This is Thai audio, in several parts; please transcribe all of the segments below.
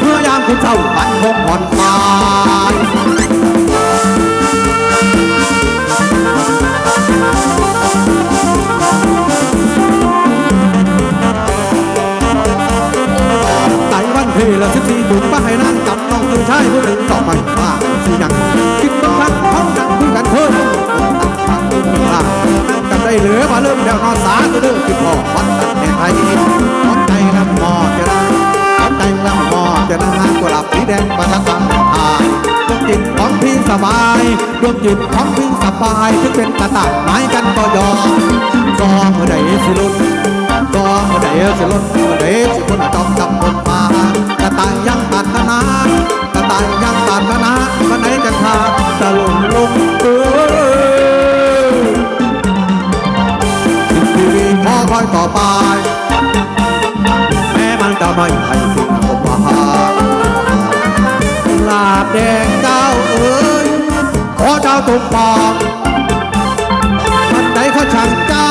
เมื่อยามคุณเจ้าบันคงผ่อนคลายไต้วันเทละสิบสี่ถุงป้าให้นั่งกับน้องคือชายผู้หนึ่งต่อไปว่าสิยังคิดว่าทั้งเขาจังคุยกันเพิ่มตัดทางอื่นไม่พลากันได้เหลือมาเริ่มแล้วนอนสาก็เลิกคิดพอวัดกันแห่งไทยขอบใจลำมอจะได้ขอบ ใจลำมอจะได้งานกุหลาบสีแดงมาละสังทายดวงจิตของพี่สบายดวงจิตของพี่สบายถึงเป็นกระต่ายไม้กันก็ยอมก็เมื่อใดสิลุนก็เมื่อใดสิลดเมื่อใดสิคนจอมจำคนมากระต่ายยังปรารถนากระต่ายยังปรารถนาวันไหนจะพาตะลุมลงเออสิ่งที่มีพอคอยต่อไปแม้มันจะไม่ให้ แดงเจ้าเอ๋ยขอเจ้าตุกปองมันใดเขาช่างเจ้า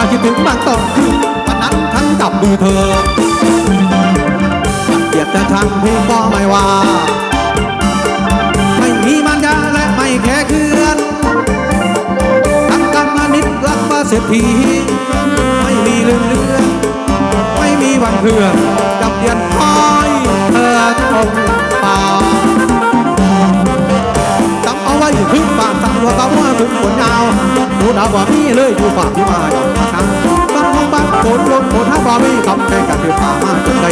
ราคิดถึงบางตอนคืนวันนั้นทั้งจับมือเธอเกียดจะชังพี่ก็ไม่ว่า ไม่มีมันยาและไม่แค่เคือนทั้งกรรมนิดรักมาเสียทีไม่มีลืมเลือนไม่มีวันเพื่อนกับเดียนคอยเธอคงาวบ่มีเลยอยู่ฝากที่มาอยู่ทางบ้านห้องบ้านโขนลมโขนท่าบ่มีคำแข่งกันที่ป่ามาจนได้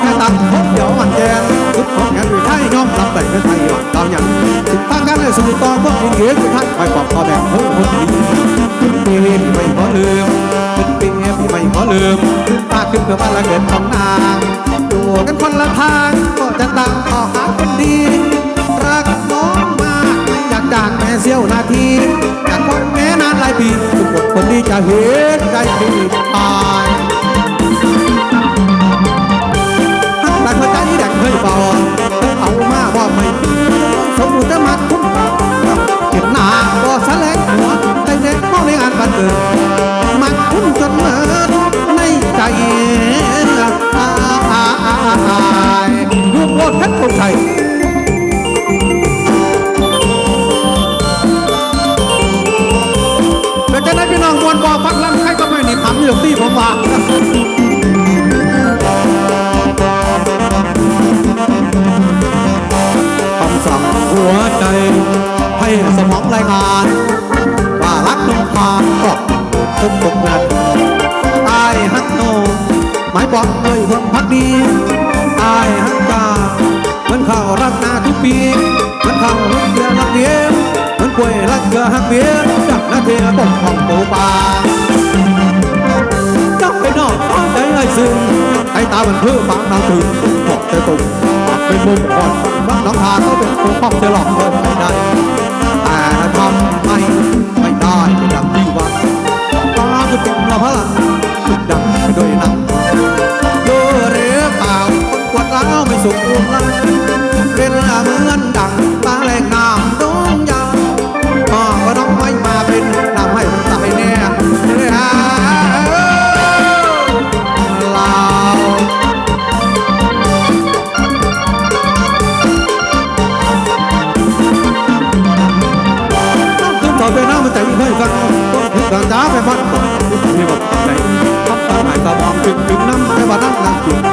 แค่ตังพบเดี๋ยวมันแจงทุกของแกอยู่ไทยย่อมรับได้เป็นไทยหวังตามอย่างถึงทางการเลยสู่ตอนพวกยิงเหี้ยคือท่านไปปอบคอแดงเพิ่มคนดีปีไม่ขอลืมขึ้นปีพี่ไม่ขอลืมถ้าขึ้นเพื่อบ้านละเกิดของนางอยู่กันคนละทางก็จะตามต่อหาคนดีรัก จากแม่เสี้ยวนาทีอยากคนแม้นานหลายปีทุกคนคนดีจะเห็นใจพี่ตายทั้งรักหัวใจแดงเคยบอกเอามาว่าไม่สมมุติจะมาคุ้มเก็บหน้าบ่สะเล็กหัวใจเด็กมองในงานบันเกิดมักคุ้มจนเหมินในใจอายลูกโลดเพชรคนไท จะได้พี่น้องมวลบอฟังลำใครก็ไม่หนีทำอยู่ที่ผมว่าคำสั่งหัวใจ ให้สมองรายงาน ว่ารักน้องพานก็ทุกทุกนัดอายฮักโนหมายบอกเลยคนพักดีอายฮักกาเหมือนข้าวรักนาทุกปีเหมือนข้าวรักเดือนรักเดียวเหมือนกล้วยรักเกลือหักเบี้ยจับนาเทียตกของ จไอ้ซึ้งไอ้ตามันเพื่อบางนางถึงบอกเธอตุ่มเป็นมุมอ่อนฟังน้องทาเขาเป็นคนพ่อจะหลอกเดินไม่ได้ แต่ทำไม่ไม่ได้ไม่ดังที่หวังฟ้า กลางจ้าไปมันต้องมีบอกใจทับตาหมายตามองถึงถึงน้ำไปว่านั่งนั่งจุด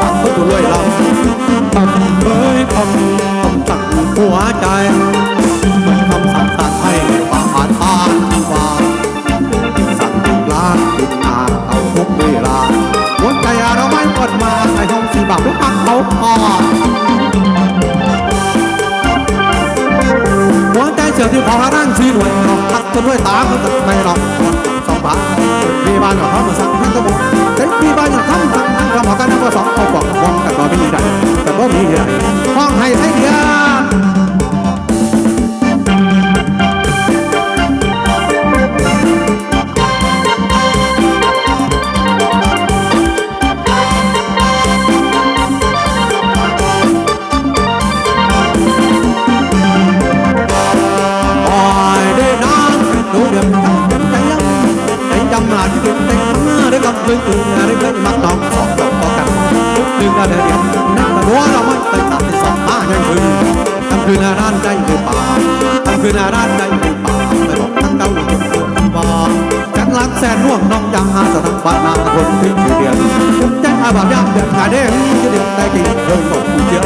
จะเดือดได้กี่เรื่องของผู้เชี่ยว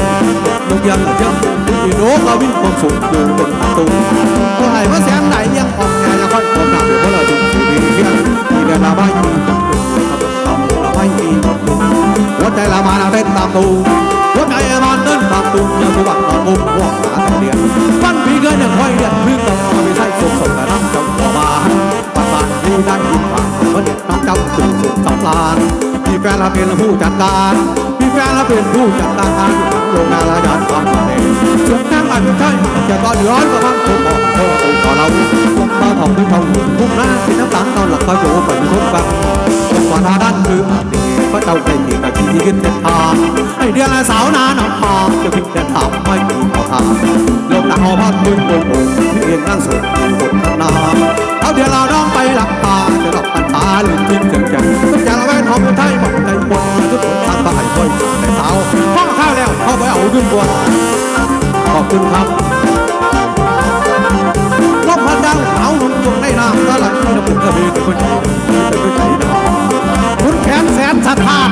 ลูกยังเหลือเชื่อที่โน้ก็วิ่งความสุขอยู่บนประตูก็ให้มาแสนไหนยังออกแง่ยังค่อยผมหนักอยู่เพราะเราดูสีดีเพียงมีเวลาไม่ พี่แต่เดียนปั้นปีเกินยังเราญมีแฟนเราเป็นผู้จัดการ มีแฟนเราเป็นผู้จัดการโรงงานรายการความมาเลยส่วนนั่งอันใช่จะก็ย้อนกับมันทุกข์โอ้โหต่อเรามาของที่เขาพุ่งหน้าที่น้ำตาลตอนหลับก็อยู่เป็นทุกฝังจังหวะท่าด้านคืออันนี้พระเจ้าใจดีกับที่ที่ขึ้นเส้นทางให้เดือนละสาวนาหนองพาจะพิจารณาไม่มีขอทางลมหนาวพัดมือโป่งที่เองนั่งสุดบนนาเอาเดี๋ยวเราน้องไปหลับตาจะหลับปัญ หาหรือจิ้มเสียงแก่ทุกอย่าแว่นหอมไทยหมดใจหมดทุกคนทางบ้านค่อยแต่สาวข้อข้าวแล้วเข้าไปเอาขึ้นบนขอบคุณครับลมพัดดังเอาหนุ่มจงในน้ำตะไหลน้ำปุ่นกระเบนคนใจคนใจดำคุณแขนแสนสะท้าน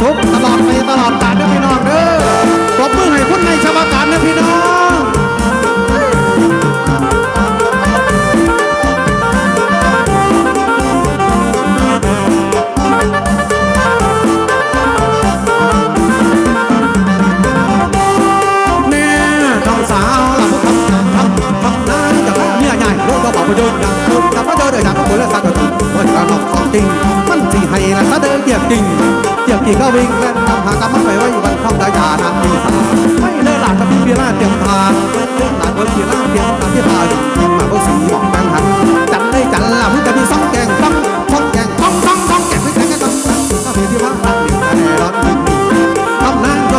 ทุกข์ตล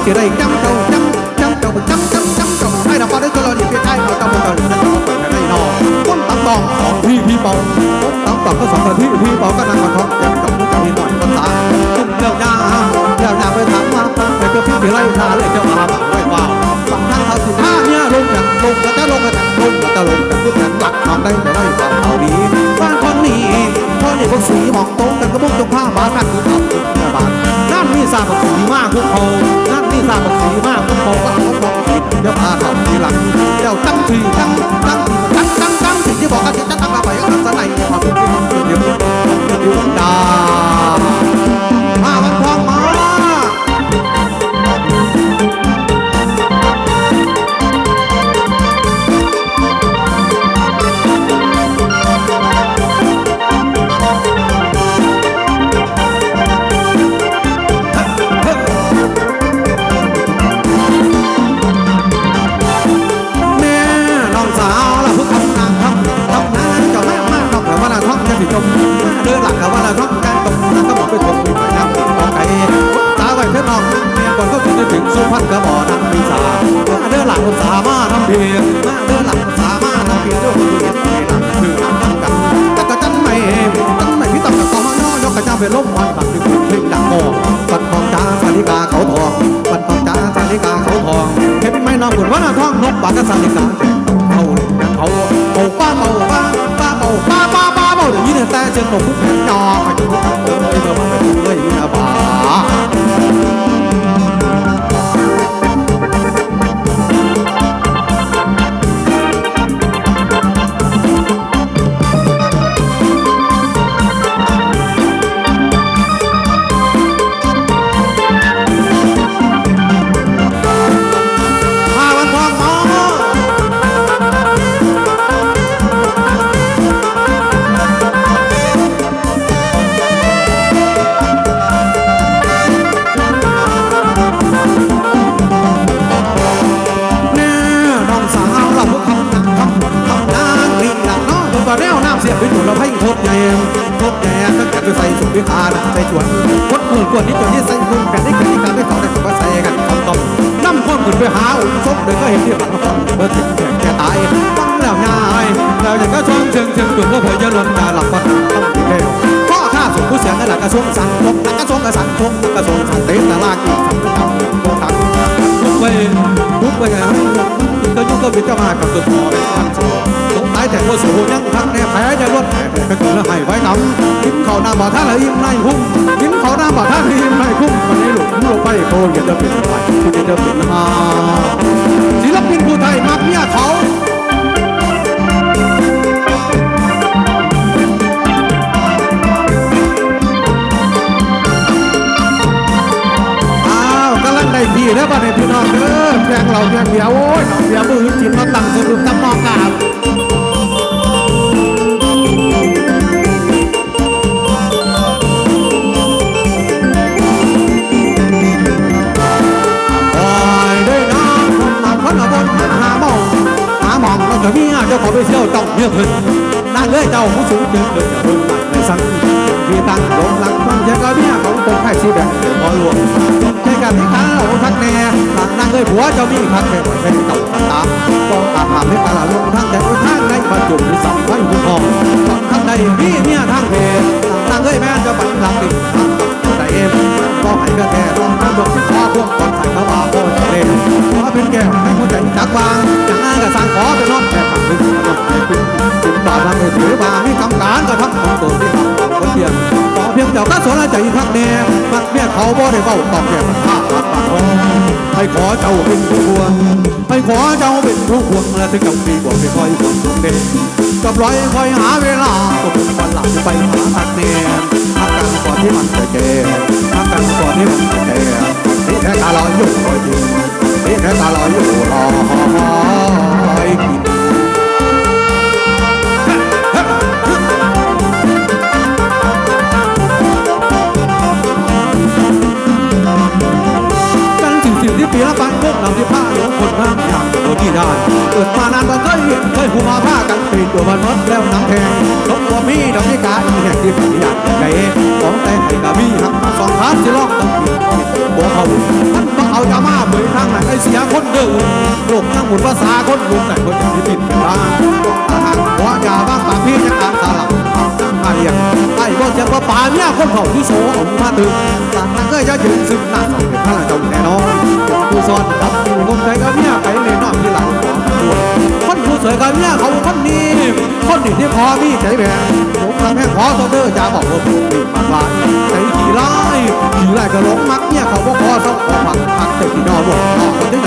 สิได้จำเจ้าจำจำเจ้าจำจำจำเจ้าให้ดับฟ้าได้ก็รอดีเพียงใต้เราจำมันก่อนจะเอาไปให้นอนต้นตำตองของพี่พี่เปาต้นตำตองก็สองนาทีพี่เปาก็นั่งมาท้องแกงกับมุกกับพี่หน่อยก็ตาขึ้นเจ้ายาเจ้ายาไปถามมาแต่ก็พี่พี่ไล่ทาเลยเจ้าอาบไม่ว่าฝั่งทางเขาสิท่าเนี่ยลงกันลงแล้วจะลงกันลงแล้วจะลงกันทุกกันหลักทำได้แต่ได้ฝั่งเขาดีบ้านคนนี้พอนี่พวกสีมองตรงกันก็มุกจงผ้าบ้านนั่นคือเขาคือบ้าน นั่นนี่สาบักสีมากพวกเขานั่นนี่สาบักสีมากพวกเขาก็เอาของผิดเดี๋ยวพาเขาทีหลังเดี๋ยวตั้งทีตั้งตั้งตั้ง วนคนเมืองกวนที่จวนที่ใส่คุณแผ่นที่เกิดที่การได้ต่อได้สมใส่กันต้องต้องนำความขึ้นไปหาอุ่นซบเดินก็เห็นที่หลังก็เมื่อถึงแก่แก่ตายฟังแล้วง่ายแล้วอย่างก็ช่วงเชิงเชิงจุดก็เผยจะลนตาหลับก็ต้องดีเทลพ่อข้าสุผู้เสียงนั่นแหละกระทรวงสังคมกระทรวงกระสังคมกระทรวงสันติตลาดอีกสังคมตังทุกเวทุกเวไง ก็ยุ่งก็เป็นเจ้ามากับตัวพอเป็นพันโซสงสัยแต่ว่าสูยังทักแน่แพ้จะลดแพ้แต่ก็เกิดแล้วให้ไว้นำกินข้าหน้าบ่าท่าเลยยิ้มในคุ้มกินข้าหน้าบ่าท่าเลยยิ้มในคุ้มวันนี้หลุดลงไปโคอย่าจะเป็นไปที่จะเป็นหาศิลปินผู้ไทยมักเมียเขาั้งลงหลังมันจะก็เมียของคนไข้สีแดงพอหลวงใช่กันที่ขาเราทักแน่หลังนั่งเลยผัวเจ้ามีคักแน่เป็นเจ้าตาต้องตามหาไม่กาลลงทางแต่ทางในบรรจุที่สัมไว้หุ่นทองต้งทางใดมีเมียทางเพศนั่งเลยแม่จะบันหลังติดทางแต่เอ็มก็ให้กระแทต้องทำดอกที่คอพวกคนใส่มาบา โคตรเล่ขอเป็นแก้วให้หัวใจจักวางอย่างนั้นก็สั่งขอเป็นน้องแต่ฝั่งลึกน้องให้คุณถึงบาทางเลยถือบาให้ทำการกระทำของตัวที่ทำคนเดียวขอเพียงเจ้าก็สนใจทักแน่มักแม่เขาบ่ได้เบ้าตอกแก่ปัญหาปากคอให้ขอเจ้าเป็นผู้ควร ขอเจ้าเป็นผู้ควงและถึงกับปีกว่ไปคอยหวรเด่นกับร้อยคอยหาเวลาตกวันหลังไปหาทักแน่ทักกันก่อนที่มันจะแก่ทักกันก่อนที่มันจะแก่นี่แค่ตาลอยอยู่คอยกินนี่แค่ตาลอยอยู่รอยกิน ปีละปันพวกเราที่ผ้าลงคนห้ามอย่างตัวที่ได้เกิดมานานบ่เคยเห็นเคยหูมาผ้ากันปีตัวมันมดแล้วน้ำแทงลบตัวมีดอกนิกาอีแห่งที่ฝันอยากไก่ของแต่ไห้กะมีหักสองขาสิลอกต้องกินบัวเขามันต้องเอาจะมาเผยทางไหนไอเสียคนเดิมโลกนั่งหมุนภาษาคนรุนแต่คนอย่างที่ผิดกันมาอาหารหัวยาบ้างปากพี่ยังการตาหลับมาเรียกไอ้บ่เจ็บ ว่าป่าเนี่ยคนเผาที่โซ่ออกมาตึงต่างนั้นก็จะยืนซึมหน้าสองเป็นพระจงแน่นอนผู้ซ้อนกับผู้คมใจกับเนี่ยไปในนอกที่หลังของตัวคนผู้สวยกับเนี่ยเขาคนนี้คนนี้ที่พอมีใจแบ่งผมทำให้ขอตัวเด้อจะบอกว่าผมมีมากกว่าใจขี่ไล่ขี่ไล่ก็หลงมักเนี่ยเขาบ่พอต้องขอผักผักเจ้าที่นอนหมดนอนคนที่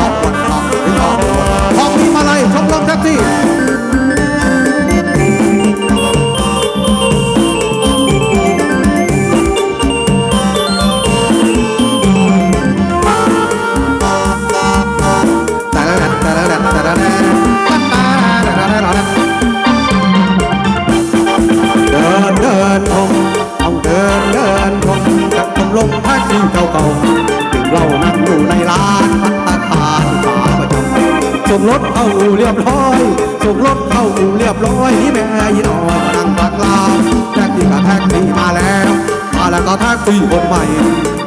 มาแล้วก็แท็กซี่คนใหม่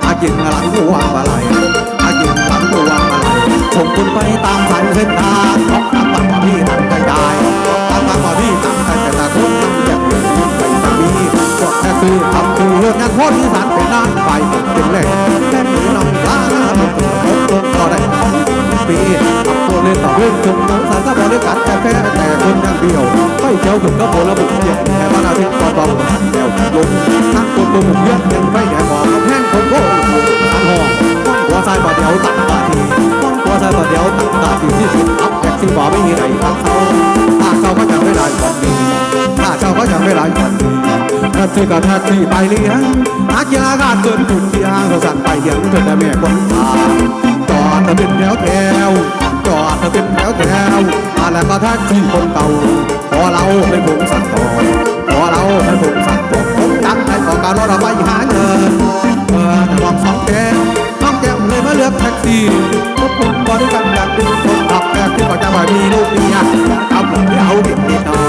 อากินหลังหัวอะไรอากินหลังหัวอะไรส่งคุณไปตามสายเส้นทางของทางบัตรที่ทางกระจายทางบัตรที่ทางกระจายแต่คนทำแบบนี้ไปตะมีพวกแท็กซี่ทำคือเรื่องงานโทษที่สารเป็นด้านไปเป็นแหล่งแค่มือน้องลาเป็นตัวพบตรงก็ได้ปีขับ ตัวเล่นต่อเรื่องจงน้องสารก็บริการแต่แค่แต่คนยังเดียวไม่เจ้าถึงก็โบระบุเพียงแค่ว่าเราที่ก็ต้องแล้วลงทั้งคนตัวมุมเยอะยังไม่แก่บอกกำแพงคนโง่สันหองหัวใจบ่เดียวตัดตาทีหัวใจบ่เดียวตัดตาทีที่สุดอัพแท็กซี่บ่ไม่มีไหนครับเขาถ้าเขาก็ยังไม่ได้วันนี้ถ้าเจ้าก็ยังไม่ได้วันนี้แท็กซี่ก็แท็กซี่ไปเลี้ยงนักกีฬาการเกินขุนเสียงเขาสั่นไปเลี้ยงจนได้แม่คนตาจอดจะเป็นแถวแถว จอดจะเป็นแถวแถวมาแล้วก็ทักที่คนเก่าพอเราเป็นผมสั่งต่อพอเราเป็นผมสั่งต่อผมจังให้ขอการรถเราไปหาเงินเออแต่ลองสองแก้วน้องแก้วเลยมาเลือกแท็กซี่พวกผมบริการอยากดูคนขับแท็กซี่ก็จะมามีลูกเมียทำหลังที่เอาเด็กนิดหน่อยทำหลังที่เด็ก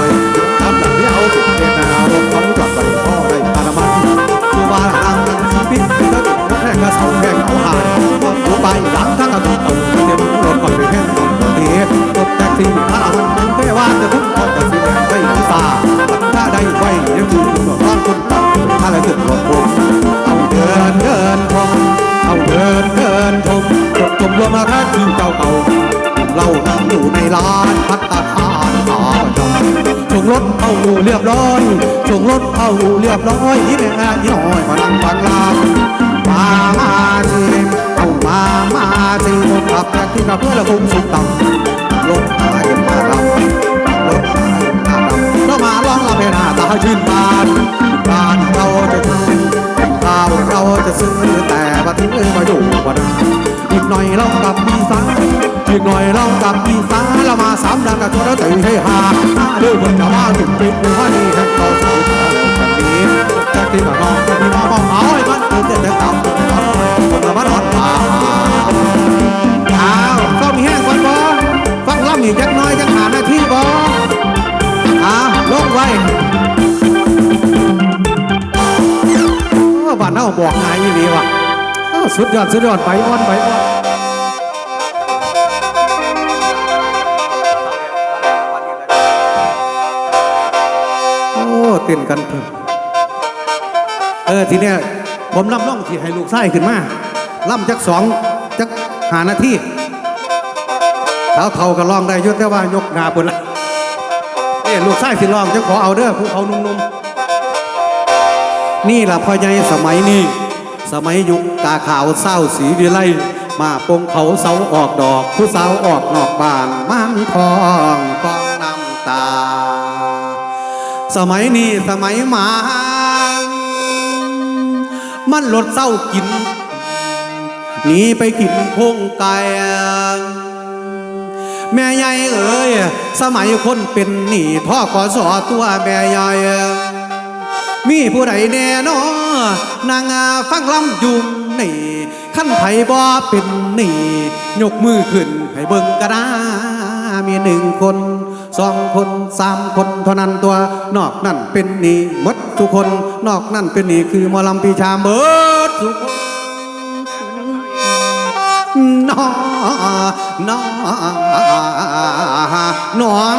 เข้าอยยบร้อยยี่แม่ยี่น้อยมานั่งฟังลามามาสิเอามามาสิผมขับจากที่ขับเพื่อนละคงสุขต่ำรถมาเห็นมาดำรถมาเห็นมาดำเรามาลองเราไปหน้าตาชื่นบานบานเราจะซื้อข้าวเราจะซื้อแต่บัดนี้มาอยู่วันนั้นอีกหน่อยเรากลับมีสายอีกหน่อยเรากลับมีสายเรามาสามดังกับตัวเราตีให้หาเรื่องมันจะมาถึงปิดหรือว่านี่ให้เขาสู้แล้วกันนี้ ตีมาน้องจะตีมาบ้องเอาไอ้มันเกิดจะตามคนละบ้านอ่อนตาอ้าวก็มีแห้งก่อนบ่ฟังล่ำอีกจักน้อยจักหาหน้าที่บ่อ้าวลงไว้บ้านเฮาบอกง่ายอีหลีว่ะสุดยอดสุดยอดไปอ่อนไปอ่อนโอ้เต้นกันเพิ่ม ทีเนี้ยผมล่ำล่องที่ให้ลูกไส้ขึ้นมาล่ำจักสองจักหานาทีเท้าเท่าก็ร้องได้อยุ่แต่ว่ายกหนาปุ่นละนี่ลูกไส้สิร้องจะขอเอาเด้อผู้เขานุ่มๆ นี่ล่ะพ่อใหญ่สมัยนี้ สมัยยุคกาขาวเศร้าสีวิไลมาปงเขาเสาออกดอก ผู้สาวออกนอกบ้านมันทองกองน้ำตา สมัยนี้สมัยมา มันลดเศร้ากินหนีไปกินพงไก่แม่ใหญ่เอ๋ยสมัยคนเป็นหนี้ท่อกอสอตัวแม่ใหญ่มีผู้ใดแน่นอนางาฟังลำยุงนี่ขั้นไผบ่เป็นหนี่ยกมือขึ้นให้เบิ่งกระดามีหนึ่งคน สองคนสามคนเท่านั้นตัวนอกนั่นเป็นหนี่มดทุกคน นอกนั่นเป็นหนี่คือหมอลำปีชาเบิดทุกคนนอนอนอน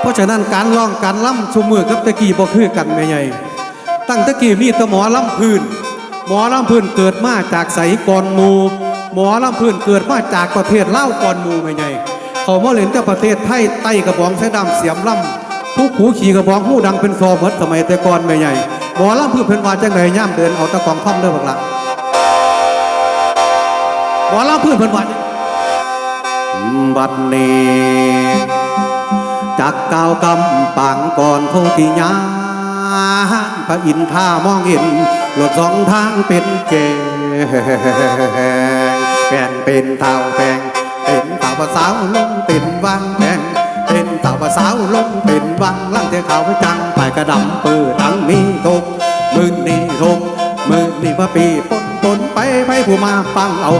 เพราะฉะนั้นการร้องการล่ำชมมือกับตะกี้บ่คือกันแม่ใหญ่ตั้งตะกี้มีต่หมอล่ำพื้น หมอล่ำพื้นเกิดมาจากใสก่อนมู หมอล่ำพื้นเกิดมาจากประเทศเล่าวก่อนหมูแม่ใหญ่เขามาเล่นแต่ประเทศไทยไต้กระบองใช้ดำเสียมล่ำผู้ขูขี่กระบองหูดังเป็นซอเหมือนสมัยแต่ก่อนแม่ใหญ่หมอล่ำพื้นเพิ่นว่าจังไดย่ามเดินเอาตะกองท่อมเด้อบักละหมอล่ำพื้นเพิ่นว่าบัดนี้จากกาวกำปางก่อนโพธิญาพระอินทรามองเห็นรถสองทางเป็นเจ แปลนเป็นเต่าแปลงเป็นเต่าสาษาวลงเป็นวังแปลงเป็นเต่าสาษาวลงเป็นวังลังเทเขาจังไปกระดำปื้อตังมีทุกมือนี่ทุกมือนี่พระปีปนปนไปไปผู้มาฟังเอา